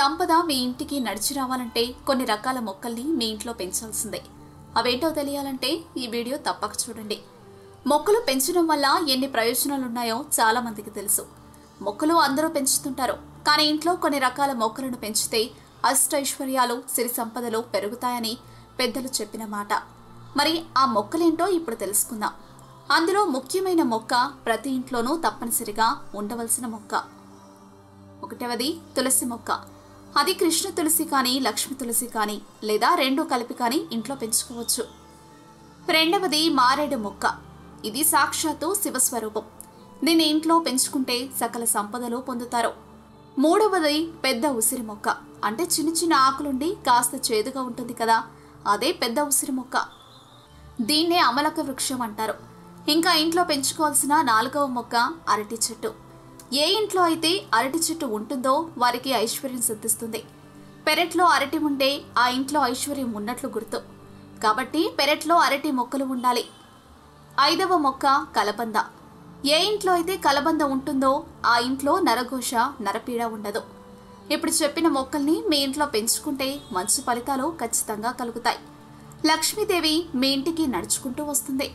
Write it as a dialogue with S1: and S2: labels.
S1: సంపద మీ ఇంటికి నడిచి రావాలంటే కొన్ని రకాల మొక్కల్ని మీ ఇంట్లో పెంచాల్సిందే. అవేంటో తెలియాలంటే ఈ వీడియో తప్పక చూడండి. మొక్కలు పెంచడం వల్ల ఎన్ని ప్రయోజనాలున్నాయో చాలా మందికి తెలుసు. మొక్కలు అందరూ పెంచుతుంటారు. కానీ ఇంట్లో కొన్ని రకాల మొక్కలను పెంచితే అష్టైశ్వర్యాలు సిరి సంపదలు పెరుగుతాయని పెద్దలు చెప్పిన మాట. మరి ఆ మొక్కలేంటో ఇప్పుడు తెలుసుకుందాం. అందులో ముఖ్యమైన మొక్క ప్రతి ఇంట్లోనూ తప్పనిసరిగా ఉండవలసిన మొక్క. ఒకటవది తులసి మొక్క. అది కృష్ణ తులసి కానీ లక్ష్మి తులసి కానీ లేదా రెండు కలిపి కానీ ఇంట్లో పెంచుకోవచ్చు. రెండవది మారేడు మొక్క. ఇది సాక్షాత్తు శివస్వరూపం. దీన్ని ఇంట్లో పెంచుకుంటే సకల సంపదలు పొందుతారు. మూడవది పెద్ద ఉసిరి మొక్క. అంటే చిన్న చిన్న ఆకులుండి కాస్త చేదుగా ఉంటుంది కదా అదే పెద్ద ఉసిరి మొక్క. దీన్నే అమలక వృక్షం అంటారు. ఇంకా ఇంట్లో పెంచుకోవాల్సిన నాలుగవ మొక్క అరటి చెట్టు. ఏ ఇంట్లో అయితే అరటి చెట్టు ఉంటుందో వారికి ఐశ్వర్యం సిద్ధిస్తుంది. పెరట్లో అరటి ఉంటే ఆ ఇంట్లో ఐశ్వర్యం ఉన్నట్లు గుర్తు. కాబట్టి పెరట్లో అరటి మొక్కలు ఉండాలి. ఐదవ మొక్క కలబంద. ఏ ఇంట్లో అయితే కలబంద ఉంటుందో ఆ ఇంట్లో నరఘోష నరపీడ ఉండదు. ఇప్పుడు చెప్పిన మొక్కల్ని మీ ఇంట్లో పెంచుకుంటే మంచి ఫలితాలు ఖచ్చితంగా కలుగుతాయి. లక్ష్మీదేవి మీ ఇంటికి నడుచుకుంటూ వస్తుంది.